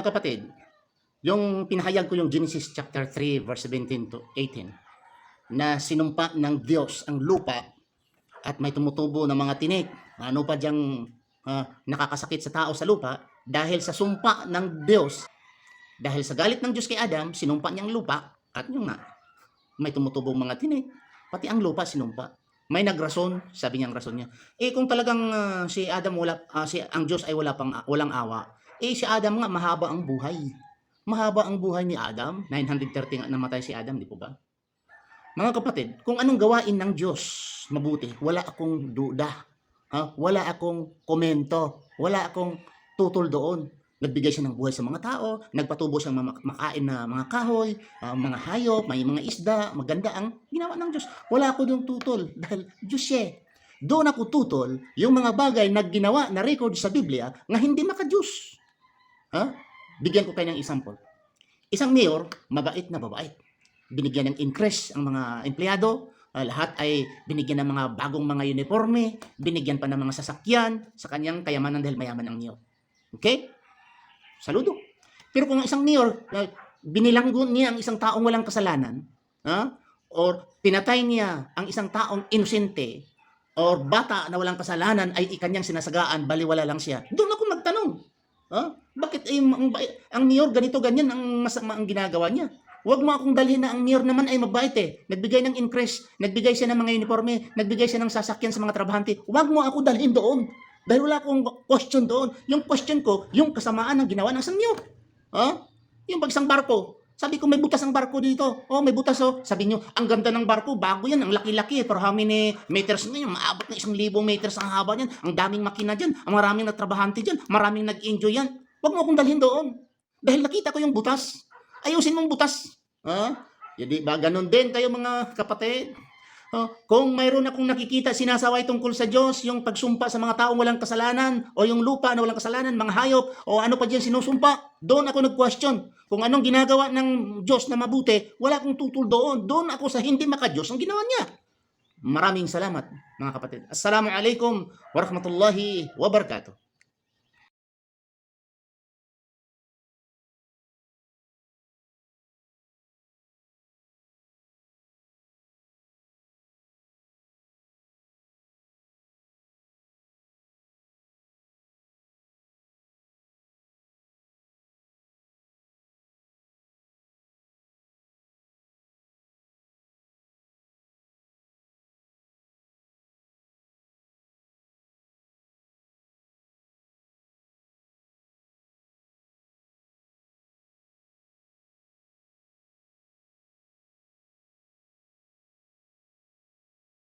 Mga kapatid, yung pinahayag ko yung Genesis chapter 3 verse 17 to 18 na sinumpa ng Diyos ang lupa at may tumutubo ng mga tinik. Ano pa diyang ah, nakakasakit sa tao sa lupa dahil sa sumpa ng Diyos. Dahil sa galit ng Diyos kay Adam, sinumpa niya ang lupa at yung nga, may tumutubong mga tinik. Pati ang lupa sinumpa. May nagrason, sabi niya ang rason niya. Eh kung talagang ah, si Adam wala ah, si ang Diyos ay wala pang walang awa, eh si Adam nga mahaba ang buhay. Mahaba ang buhay ni Adam. 930 nga namatay si Adam, di po ba? Mga kapatid, kung anong gawain ng Diyos mabuti, wala akong duda. Ha? Wala akong komento. Wala akong tutol doon. Nagbigay siya ng buhay sa mga tao, nagpatubo siya mga makain na mga kahoy, ah, mga hayop, may mga isda, maganda ang ginawa ng Diyos. Wala ako doon tutol dahil Diyos siya. eh. Doon ako tutol yung mga bagay na ginawa na record sa Biblia nga hindi maka-Diyos. Ha? Bigyan ko kayo ng example. Isang mayor, mabait na babait. Binigyan ng increase ang mga empleyado. Ah, lahat ay binigyan ng mga bagong mga uniforme. Binigyan pa ng mga sasakyan sa kanyang kayamanan dahil mayaman ang mayor. Okay? Saludo. Pero kung ang isang mayor, ah, binilanggo niya ang isang taong walang kasalanan, ha? or pinatay niya ang isang taong inosente, or bata na walang kasalanan ay ikanyang sinasagaan, baliwala lang siya. Doon ako magtanong. Ha? Bakit eh, ang, ang mayor ganito ganyan ang masama ang ginagawa niya? Huwag mo akong dalhin na ang mayor naman ay mabait eh. Nagbigay ng increase, nagbigay siya ng mga uniforme, nagbigay siya ng sasakyan sa mga trabahante. Huwag mo ako dalhin doon. Dahil wala akong question doon. Yung question ko, yung kasamaan ng ginawa ng isang mayor. Ha? Yung pag isang barko. Sabi ko, may butas ang barko dito. Oh, may butas oh. Sabi nyo, ang ganda ng barko, bago yan, ang laki-laki. Pero how many meters na yan? Maabot na isang libong meters ang haba niyan. Ang daming makina dyan. Ang maraming nagtrabahante dyan. Maraming nag-enjoy yan. Huwag mo akong dalhin doon. Dahil nakita ko yung butas. Ayusin mong butas. Ha? Hindi ba ganun din kayo mga kapatid? Oh, kung mayroon akong nakikita sinasaway tungkol sa Diyos, yung pagsumpa sa mga taong walang kasalanan, o yung lupa na walang kasalanan, mga hayop, o ano pa diyan sinusumpa, doon ako nag-question. Kung anong ginagawa ng Diyos na mabuti, wala akong tutol doon. Doon ako sa hindi maka-Diyos ang ginawa niya. Maraming salamat, mga kapatid. Assalamu alaikum warahmatullahi wabarakatuh.